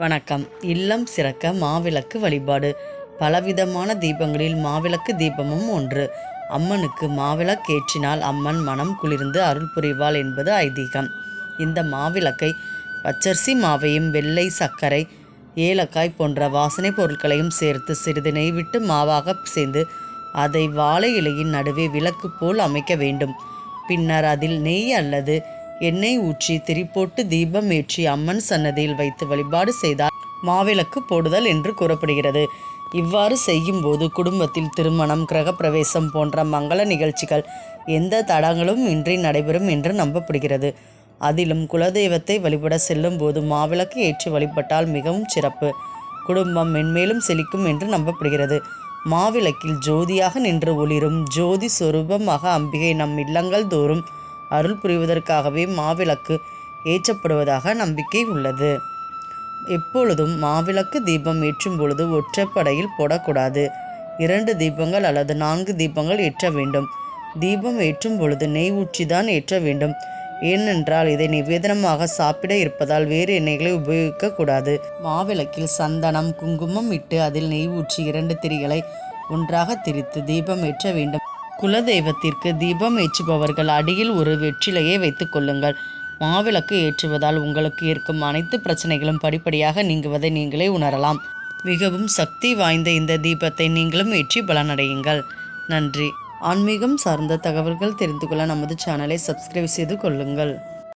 வணக்கம். இல்லம் சிறக்க மாவிளக்கு வழிபாடு. பலவிதமான தீபங்களில் மாவிளக்கு தீபமும் ஒன்று. அம்மனுக்கு மாவிளக்கேற்றினால் அம்மன் மனம் குளிர்ந்து அருள் புரிவாள் என்பது ஐதீகம். இந்த மாவிளக்கை பச்சரிசி மாவையும் வெள்ளை சர்க்கரை ஏலக்காய் போன்ற வாசனை பொருட்களையும் சேர்த்து சிறிது நெய் விட்டு மாவாக சேர்ந்து அதை வாழை இலையின் நடுவே விளக்கு போல் அமைக்க வேண்டும். பின்னர் அதில் நெய் அல்லது எண்ணெய் ஊற்றி திரிப்போட்டு தீபம் ஏற்றி அம்மன் சன்னதியில் வைத்து வழிபாடு செய்தால் மாவிளக்கு போடுதல் என்று கூறப்படுகிறது. இவ்வாறு செய்யும்போது குடும்பத்தில் திருமணம் கிரகப்பிரவேசம் போன்ற மங்கள நிகழ்ச்சிகள் எந்த தடங்களும் இன்றி நடைபெறும் என்று நம்பப்படுகிறது. அதிலும் குலதெய்வத்தை வழிபட செல்லும் போது மாவிளக்கு ஏற்றி வழிபட்டால் மிகவும் சிறப்பு. குடும்பம் மென்மேலும் செழிக்கும் என்று நம்பப்படுகிறது. மாவிளக்கில் ஜோதியாக நின்று ஒளிரும் ஜோதி சொரூபமாக அம்பிகை நம் இல்லங்கள் தோறும் அருள் புரிவதற்காகவே மாவிளக்கு ஏற்றப்படுவதாக நம்பிக்கை உள்ளது. எப்பொழுதும் மாவிளக்கு தீபம் ஏற்றும் பொழுது ஒற்றைப்படையில் போடக்கூடாது. இரண்டு தீபங்கள் அல்லது நான்கு தீபங்கள் ஏற்ற வேண்டும். தீபம் ஏற்றும் பொழுது நெய் ஊற்றிதான் ஏற்ற வேண்டும். ஏனென்றால் இதை நிவேதனமாக சாப்பிட இருப்பதால் வேறு எண்ணெய்களை உபயோகிக்கக்கூடாது மாவிளக்கில் சந்தனம் குங்குமம் இட்டு அதில் நெய் ஊற்றி இரண்டு திரிகளை ஒன்றாக திரித்து தீபம் ஏற்ற வேண்டும். குலதெய்வத்திற்கு தீபம் ஏற்றுபவர்கள் அடியில் ஒரு வெற்றிலையை வைத்துக் கொள்ளுங்கள். மாவிளக்கு ஏற்றுவதால் உங்களுக்கு இருக்கும் அனைத்து பிரச்சனைகளும் படிப்படியாக நீங்குவதை நீங்களே உணரலாம். மிகவும் சக்தி வாய்ந்த இந்த தீபத்தை நீங்களும் ஏற்றி பலனடையுங்கள். நன்றி. ஆன்மீகம் சார்ந்த தகவல்கள் தெரிந்து கொள்ள நமது சேனலை சப்ஸ்கிரைப் செய்து கொள்ளுங்கள்.